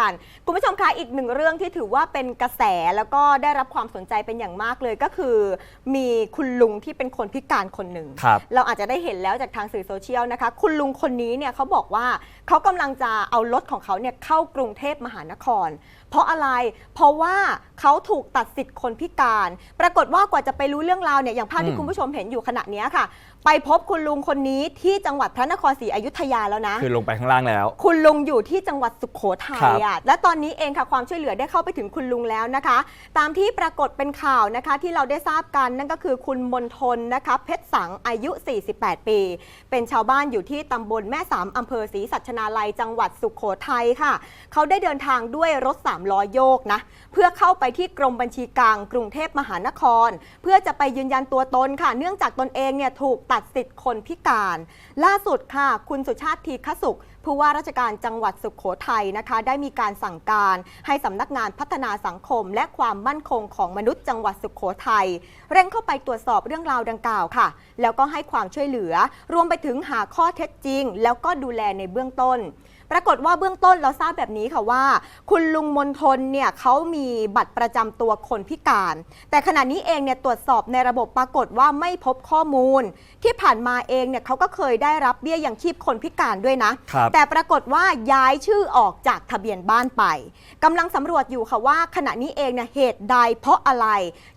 กัน คุณผู้ชมคะอีกหนึ่งเรื่องที่ถือว่าเป็นกระแสแล้วก็ได้รับความสนใจเป็นอย่างมากเลยก็คือ มีคุณลุงที่เป็นคนพิการคนหนึ่งครับ เราอาจจะได้เห็นแล้วจากทางสื่อโซเชียลนะคะ คุณลุงคนนี้เนี่ยเขาบอกว่าเขากำลังจะเอารถของเขาเนี่ยเข้ากรุงเทพมหานคร เพราะอะไรเพราะว่าเขาถูกตัดสิทธิ์คนพิการ ปรากฏว่ากว่าจะไปรู้เรื่องราวเนี่ยอย่างภาพอืที่มคุณผู้ชมเห็นอยู่ขณะเนี้ยค่ะ ไปพบคุณลุงคนนี้ที่จังหวัดพระนครศรีอยุธยาแล้วนะ คือลงไปข้างล่างแล้ว คุณลุงอยู่ที่จังหวัดสุขโขทัยครับอะและตอนนี้เองค่ะความช่วยเหลือได้เข้าไปถึงคุณลุงแล้วนะคะ ตามที่ปรากฏเป็นข่าวนะคะที่เราได้ทราบกันนั่นก็คือคุณมนทนนะคะเพชรสังอายุ 48 ปี เป็นชาวบ้านอยู่ที่ตำบลแม่สามอำเภอศรีสัชนาลัยจังหวัดสุขโขทัยค่ะ เขาได้เดินทางด้วยรถสามล้อโยกนะเพื่อเข้าไปที่กรมบัญชีกลางกรุงเทพมหานคร เพื่อจะไปยืนยันตัวตนค่ะ เนื่องจากตนเองเนี่ยถูกตัดสิทธิ์คนพิการ ล่าสุดค่ะ คุณสุชาติทีฆสุขผู้ว่าราชการจังหวัดสุขโขทัยนะคะ ได้มีการสั่งการให้สำนักงานพัฒนาสังคม และความมั่นคงของมนุษย์จังหวัดสุขโขทัยเร่งเข้าไปตรวจสอบเรื่องราวดังกล่าวค่ะ แล้วก็ให้ความช่วยเหลือ รวมไปถึงหาข้อเท็จจริง แล้วก็ดูแลในเบื้องต้น ปรากฏว่าเบื้องต้นเราทราบแบบนี้ค่ะว่า คุณลุงมนทนเนี่ยเขามีบัตรประจำตัวคนพิการ แต่ขณะนี้เองเนี่ยตรวจสอบในระบบปรากฏว่าไม่พบข้อมูล ที่ผ่านมาเองเนี่ยเขาก็เคยได้รับเบี้ยยังชีพคนพิการด้วยนะ ครับ แต่ปรากฏว่าย้ายชื่อออกจากทะเบียนบ้านไปกำลังสำรวจอยู่ค่ะว่า ขณะนี้เองเนี่ยเหตุใดเพราะอะไร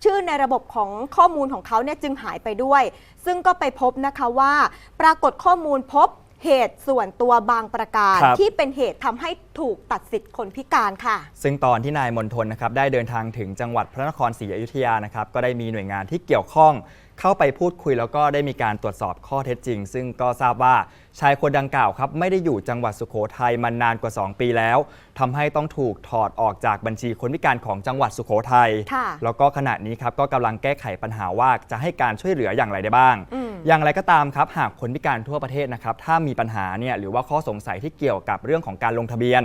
ชื่อในระบบของข้อมูลของเขาเนี่ยจึงหายไปด้วย ซึ่งก็ไปพบนะคะว่า ปรากฏข้อมูลพบ เหตุส่วนตัวบางประการ ครับ ที่เป็นเหตุทำให้ถูกตัดสิทธิ์คนพิการค่ะ ซึ่งตอนที่นายมนทนนะครับได้เดินทางถึงจังหวัดพระนครศรีอยุธยานะครับก็ได้มีหน่วยงานที่เกี่ยวข้อง เข้าไปพูดคุยแล้วก็ได้มีการตรวจสอบข้อเท็จจริง ซึ่งก็ทราบว่าชายคนดังกล่าวครับไม่ได้อยู่จังหวัดสุโขทัยมานานกว่า 2 ปีแล้วทำให้ต้องถูกถอดออกจากบัญชีคนพิการของจังหวัดสุโขทัยค่ะ แล้วก็ขณะนี้ครับก็กำลังแก้ไขปัญหาว่าจะให้การช่วยเหลืออย่างไรได้บ้าง อืม อย่างไรก็ตามครับ หากคนพิการทั่วประเทศนะครับ ถ้ามีปัญหาเนี่ยหรือว่าข้อสงสัยที่เกี่ยวกับเรื่องของการลงทะเบียน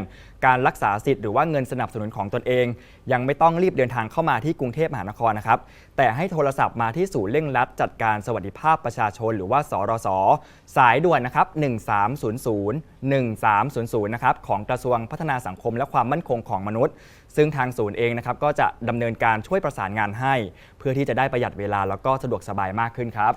การรักษาสิทธิ์หรือว่าเงินสนับสนุนของตนเอง ยังไม่ต้องรีบเดินทางเข้ามาที่กรุงเทพมหานครนะครับ แต่ให้โทรศัพท์มาที่ศูนย์เร่งรัดจัดการสวัสดิภาพประชาชน หรือว่าสรสสายด่วนนะครับ 1300 1300 นะครับของกระทรวงพัฒนาสังคมและความมั่นคงของมนุษย์ ซึ่งทางศูนย์เองนะครับก็จะดำเนินการช่วยประสานงานให้ เพื่อที่จะได้ประหยัดเวลาแล้วก็สะดวกสบายมากขึ้นครับ